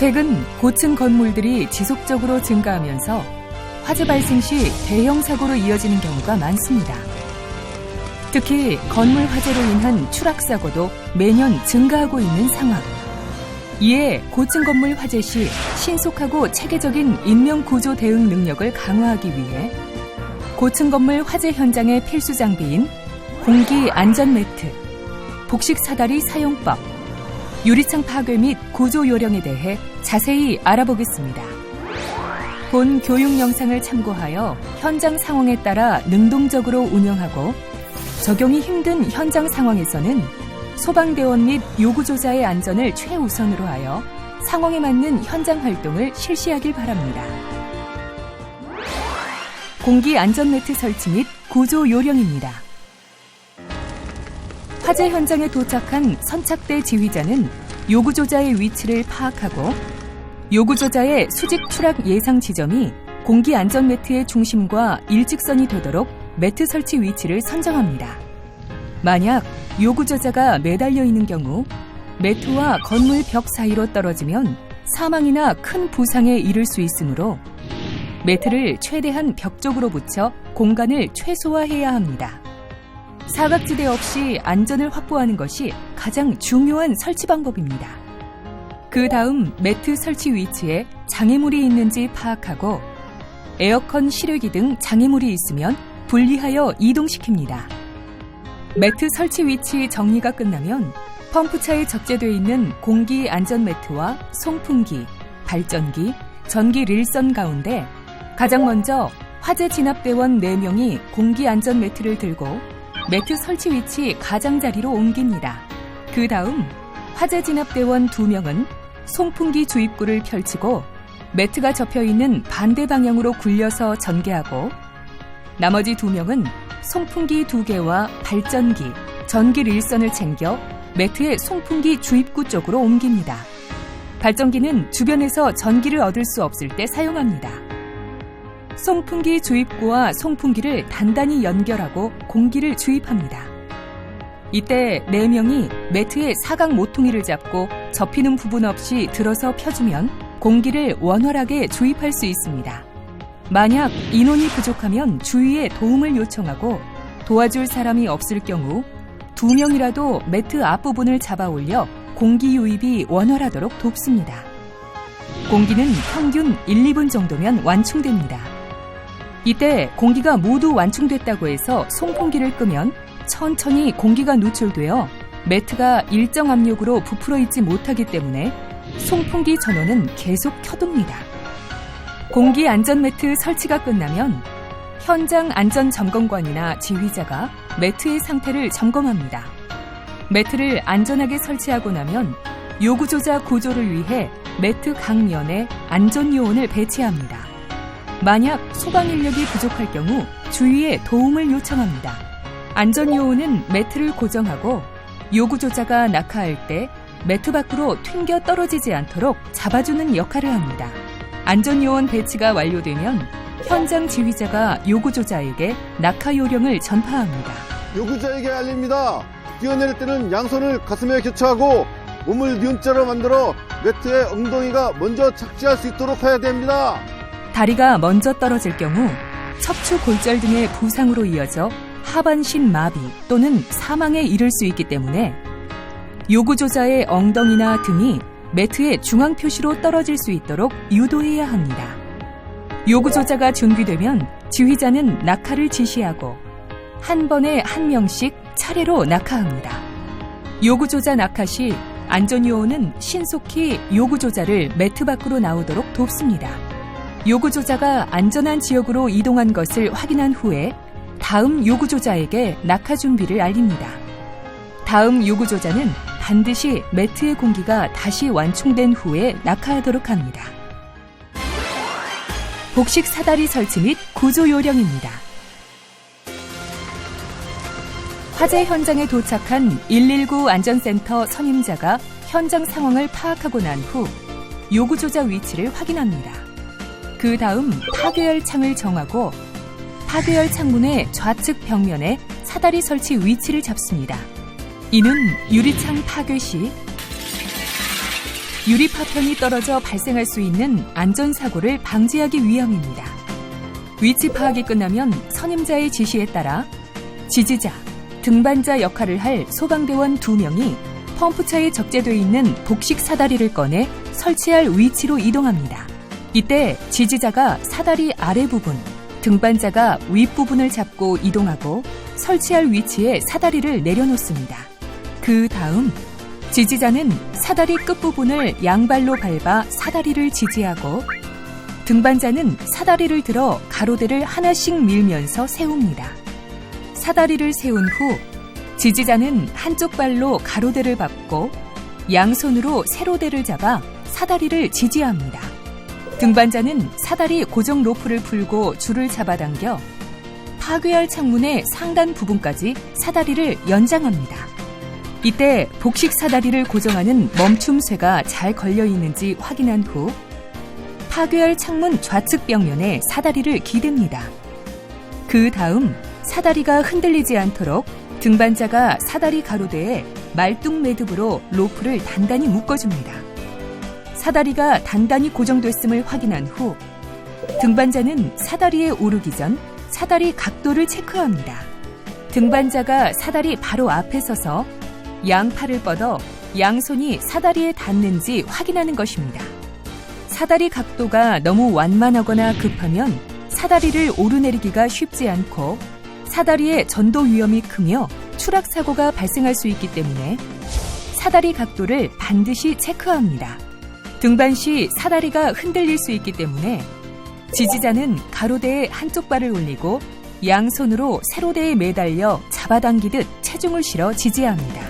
최근 고층 건물들이 지속적으로 증가하면서 화재 발생 시 대형 사고로 이어지는 경우가 많습니다. 특히 건물 화재로 인한 추락 사고도 매년 증가하고 있는 상황. 이에 고층 건물 화재 시 신속하고 체계적인 인명 구조 대응 능력을 강화하기 위해 고층 건물 화재 현장의 필수 장비인 공기 안전 매트, 복식 사다리 사용법, 유리창 파괴 및 구조 요령에 대해 자세히 알아보겠습니다. 본 교육 영상을 참고하여 현장 상황에 따라 능동적으로 운영하고 적용이 힘든 현장 상황에서는 소방대원 및 요구조자의 안전을 최우선으로 하여 상황에 맞는 현장 활동을 실시하길 바랍니다. 공기 안전 매트 설치 및 구조 요령입니다. 화재 현장에 도착한 선착대 지휘자는 요구조자의 위치를 파악하고 요구조자의 수직 추락 예상 지점이 공기 안전 매트의 중심과 일직선이 되도록 매트 설치 위치를 선정합니다. 만약 요구조자가 매달려 있는 경우 매트와 건물 벽 사이로 떨어지면 사망이나 큰 부상에 이를 수 있으므로 매트를 최대한 벽 쪽으로 붙여 공간을 최소화해야 합니다. 사각지대 없이 안전을 확보하는 것이 가장 중요한 설치 방법입니다. 그 다음 매트 설치 위치에 장애물이 있는지 파악하고 에어컨 실외기 등 장애물이 있으면 분리하여 이동시킵니다. 매트 설치 위치 정리가 끝나면 펌프차에 적재되어 있는 공기 안전 매트와 송풍기, 발전기, 전기 릴선 가운데 가장 먼저 화재 진압대원 4명이 공기 안전 매트를 들고 매트 설치 위치 가장자리로 옮깁니다. 그 다음 화재 진압대원 2명은 송풍기 주입구를 펼치고 매트가 접혀 있는 반대 방향으로 굴려서 전개하고 나머지 2명은 송풍기 2개와 발전기, 전기 릴선을 챙겨 매트의 송풍기 주입구 쪽으로 옮깁니다. 발전기는 주변에서 전기를 얻을 수 없을 때 사용합니다. 송풍기 주입구와 송풍기를 단단히 연결하고 공기를 주입합니다. 이때 4명이 매트의 사각 모퉁이를 잡고 접히는 부분 없이 들어서 펴주면 공기를 원활하게 주입할 수 있습니다. 만약 인원이 부족하면 주위에 도움을 요청하고 도와줄 사람이 없을 경우 두 명이라도 매트 앞부분을 잡아 올려 공기 유입이 원활하도록 돕습니다. 공기는 평균 1, 2분 정도면 완충됩니다. 이때 공기가 모두 완충됐다고 해서 송풍기를 끄면 천천히 공기가 누출되어 매트가 일정 압력으로 부풀어 있지 못하기 때문에 송풍기 전원은 계속 켜둡니다. 공기 안전 매트 설치가 끝나면 현장 안전 점검관이나 지휘자가 매트의 상태를 점검합니다. 매트를 안전하게 설치하고 나면 요구조자 구조를 위해 매트 강면에 안전 요원을 배치합니다. 만약 소방 인력이 부족할 경우 주위에 도움을 요청합니다. 안전 요원은 매트를 고정하고 요구조자가 낙하할 때 매트 밖으로 튕겨 떨어지지 않도록 잡아주는 역할을 합니다. 안전 요원 배치가 완료되면 현장 지휘자가 요구조자에게 낙하 요령을 전파합니다. 요구자에게 알립니다. 뛰어내릴 때는 양손을 가슴에 교차하고 몸을 니은자로 만들어 매트에 엉덩이가 먼저 착지할 수 있도록 해야 됩니다. 다리가 먼저 떨어질 경우 척추 골절 등의 부상으로 이어져 하반신 마비 또는 사망에 이를 수 있기 때문에 요구조자의 엉덩이나 등이 매트의 중앙 표시로 떨어질 수 있도록 유도해야 합니다. 요구조자가 준비되면 지휘자는 낙하를 지시하고 한 번에 한 명씩 차례로 낙하합니다. 요구조자 낙하 시 안전요원은 신속히 요구조자를 매트 밖으로 나오도록 돕습니다. 요구조자가 안전한 지역으로 이동한 것을 확인한 후에 다음 요구조자에게 낙하 준비를 알립니다. 다음 요구조자는 반드시 매트의 공기가 다시 완충된 후에 낙하하도록 합니다. 복식 사다리 설치 및 구조 요령입니다. 화재 현장에 도착한 119 안전센터 선임자가 현장 상황을 파악하고 난 후 요구조자 위치를 확인합니다. 그 다음 파괴열 창을 정하고 파괴열 창문의 좌측 벽면에 사다리 설치 위치를 잡습니다. 이는 유리창 파괴 시 유리 파편이 떨어져 발생할 수 있는 안전사고를 방지하기 위함입니다. 위치 파악이 끝나면 선임자의 지시에 따라 지지자, 등반자 역할을 할 소방대원 2명이 펌프차에 적재돼 있는 복식 사다리를 꺼내 설치할 위치로 이동합니다. 이때 지지자가 사다리 아래 부분, 등반자가 윗부분을 잡고 이동하고 설치할 위치에 사다리를 내려놓습니다. 그 다음 지지자는 사다리 끝부분을 양발로 밟아 사다리를 지지하고 등반자는 사다리를 들어 가로대를 하나씩 밀면서 세웁니다. 사다리를 세운 후 지지자는 한쪽 발로 가로대를 밟고 양손으로 세로대를 잡아 사다리를 지지합니다. 등반자는 사다리 고정 로프를 풀고 줄을 잡아당겨 파괴할 창문의 상단 부분까지 사다리를 연장합니다. 이때 복식 사다리를 고정하는 멈춤쇠가 잘 걸려 있는지 확인한 후 파괴할 창문 좌측 벽면에 사다리를 기댑니다. 그 다음 사다리가 흔들리지 않도록 등반자가 사다리 가로대에 말뚝 매듭으로 로프를 단단히 묶어줍니다. 사다리가 단단히 고정됐음을 확인한 후 등반자는 사다리에 오르기 전 사다리 각도를 체크합니다. 등반자가 사다리 바로 앞에 서서 양팔을 뻗어 양손이 사다리에 닿는지 확인하는 것입니다. 사다리 각도가 너무 완만하거나 급하면 사다리를 오르내리기가 쉽지 않고 사다리의 전도 위험이 크며 추락 사고가 발생할 수 있기 때문에 사다리 각도를 반드시 체크합니다. 등반 시 사다리가 흔들릴 수 있기 때문에 지지자는 가로대에 한쪽 발을 올리고 양손으로 세로대에 매달려 잡아당기듯 체중을 실어 지지합니다.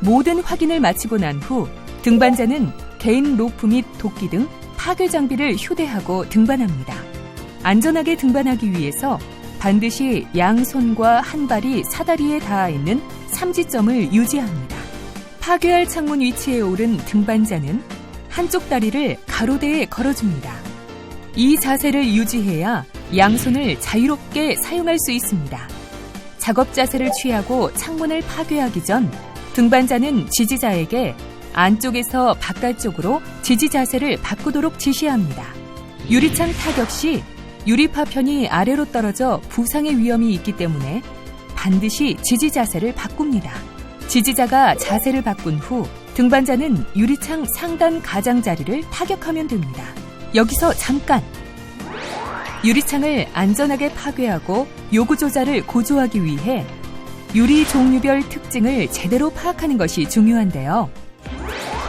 모든 확인을 마치고 난 후 등반자는 개인 로프 및 도끼 등 파괴 장비를 휴대하고 등반합니다. 안전하게 등반하기 위해서 반드시 양손과 한 발이 사다리에 닿아 있는 삼지점을 유지합니다. 파괴할 창문 위치에 오른 등반자는 한쪽 다리를 가로대에 걸어줍니다. 이 자세를 유지해야 양손을 자유롭게 사용할 수 있습니다. 작업 자세를 취하고 창문을 파괴하기 전 등반자는 지지자에게 안쪽에서 바깥쪽으로 지지 자세를 바꾸도록 지시합니다. 유리창 타격 시 유리 파편이 아래로 떨어져 부상의 위험이 있기 때문에 반드시 지지 자세를 바꿉니다. 지지자가 자세를 바꾼 후 등반자는 유리창 상단 가장자리를 타격하면 됩니다. 여기서 잠깐! 유리창을 안전하게 파괴하고 요구 조작을 고조하기 위해 유리 종류별 특징을 제대로 파악하는 것이 중요한데요.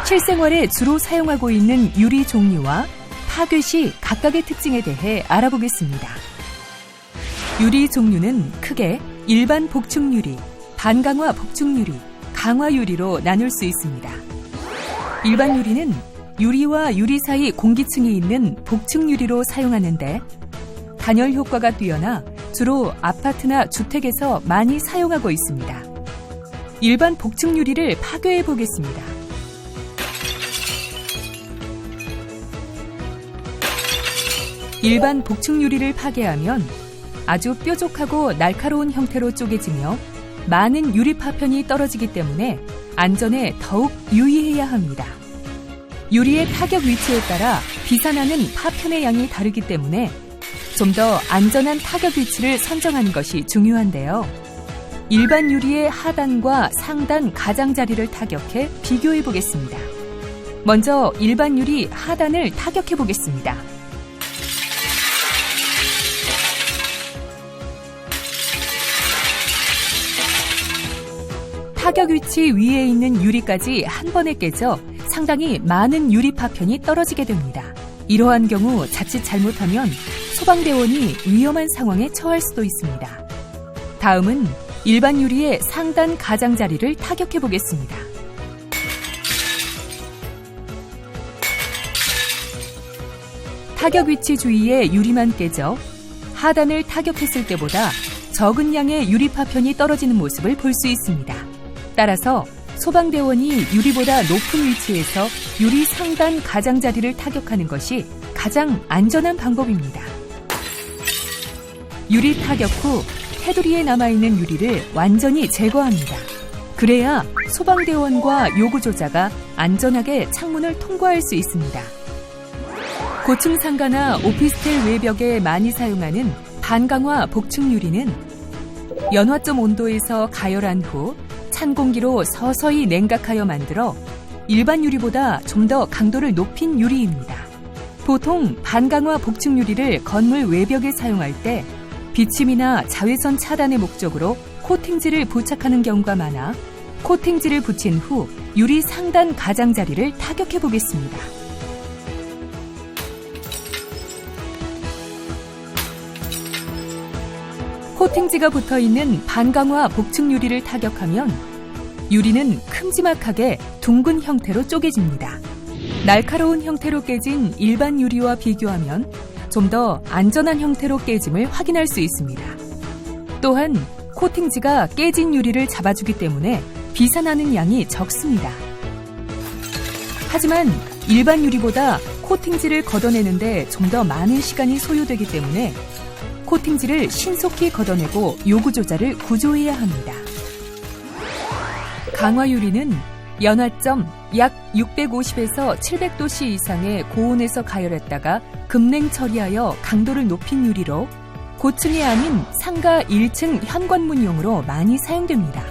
실생활에 주로 사용하고 있는 유리 종류와 파괴 시 각각의 특징에 대해 알아보겠습니다. 유리 종류는 크게 일반 복층 유리, 반강화 복층 유리, 강화 유리로 나눌 수 있습니다. 일반 유리는 유리와 유리 사이 공기층이 있는 복층 유리로 사용하는데 단열 효과가 뛰어나 주로 아파트나 주택에서 많이 사용하고 있습니다. 일반 복층 유리를 파괴해 보겠습니다. 일반 복층 유리를 파괴하면 아주 뾰족하고 날카로운 형태로 쪼개지며 많은 유리 파편이 떨어지기 때문에 안전에 더욱 유의해야 합니다. 유리의 타격 위치에 따라 비산하는 파편의 양이 다르기 때문에 좀 더 안전한 타격 위치를 선정하는 것이 중요한데요. 일반 유리의 하단과 상단 가장자리를 타격해 비교해 보겠습니다. 먼저 일반 유리 하단을 타격해 보겠습니다. 타격 위치 위에 있는 유리까지 한 번에 깨져 상당히 많은 유리 파편이 떨어지게 됩니다. 이러한 경우 자칫 잘못하면 소방대원이 위험한 상황에 처할 수도 있습니다. 다음은 일반 유리의 상단 가장자리를 타격해 보겠습니다. 타격 위치 주위에 유리만 깨져 하단을 타격했을 때보다 적은 양의 유리 파편이 떨어지는 모습을 볼 수 있습니다. 따라서 소방대원이 유리보다 높은 위치에서 유리 상단 가장자리를 타격하는 것이 가장 안전한 방법입니다. 유리 타격 후 테두리에 남아있는 유리를 완전히 제거합니다. 그래야 소방대원과 요구조자가 안전하게 창문을 통과할 수 있습니다. 고층 상가나 오피스텔 외벽에 많이 사용하는 반강화 복층 유리는 연화점 온도에서 가열한 후 찬 공기로 서서히 냉각하여 만들어 일반 유리보다 좀 더 강도를 높인 유리입니다. 보통 반강화 복층 유리를 건물 외벽에 사용할 때 비침이나 자외선 차단의 목적으로 코팅지를 부착하는 경우가 많아 코팅지를 붙인 후 유리 상단 가장자리를 타격해 보겠습니다. 코팅지가 붙어 있는 반강화 복층 유리를 타격하면 유리는 큼지막하게 둥근 형태로 쪼개집니다. 날카로운 형태로 깨진 일반 유리와 비교하면 좀 더 안전한 형태로 깨짐을 확인할 수 있습니다. 또한 코팅지가 깨진 유리를 잡아주기 때문에 비산하는 양이 적습니다. 하지만 일반 유리보다 코팅지를 걷어내는데 좀 더 많은 시간이 소요되기 때문에 코팅지를 신속히 걷어내고 요구 조절을 구조해야 합니다. 강화 유리는 연화점 약 650에서 700도씨 이상의 고온에서 가열했다가 급냉 처리하여 강도를 높인 유리로 고층이 아닌 상가 1층 현관문용으로 많이 사용됩니다.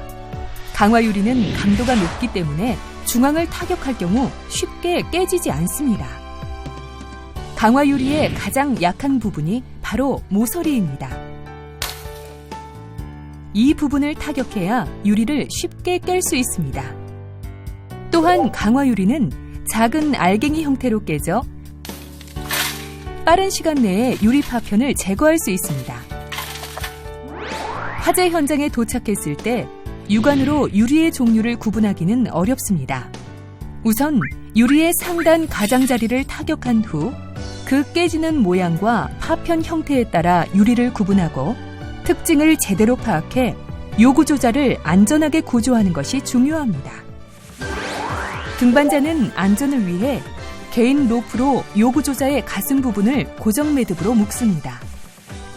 강화 유리는 강도가 높기 때문에 중앙을 타격할 경우 쉽게 깨지지 않습니다. 강화 유리의 가장 약한 부분이 바로 모서리입니다. 이 부분을 타격해야 유리를 쉽게 깰 수 있습니다. 또한 강화 유리는 작은 알갱이 형태로 깨져 빠른 시간 내에 유리 파편을 제거할 수 있습니다. 화재 현장에 도착했을 때 육안으로 유리의 종류를 구분하기는 어렵습니다. 우선 유리의 상단 가장자리를 타격한 후 그 깨지는 모양과 파편 형태에 따라 유리를 구분하고 특징을 제대로 파악해 요구 조작을 안전하게 구조하는 것이 중요합니다. 등반자는 안전을 위해 개인 로프로 요구조자의 가슴 부분을 고정 매듭으로 묶습니다.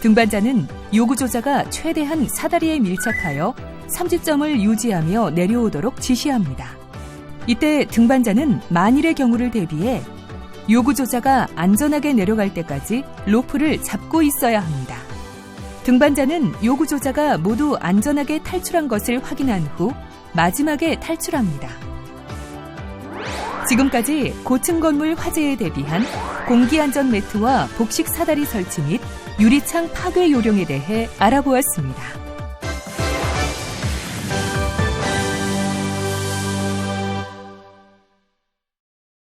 등반자는 요구조자가 최대한 사다리에 밀착하여 30점을 유지하며 내려오도록 지시합니다. 이때 등반자는 만일의 경우를 대비해 요구조자가 안전하게 내려갈 때까지 로프를 잡고 있어야 합니다. 등반자는 요구조자가 모두 안전하게 탈출한 것을 확인한 후 마지막에 탈출합니다. 지금까지 고층 건물 화재에 대비한 공기안전 매트와 복식 사다리 설치 및 유리창 파괴 요령에 대해 알아보았습니다.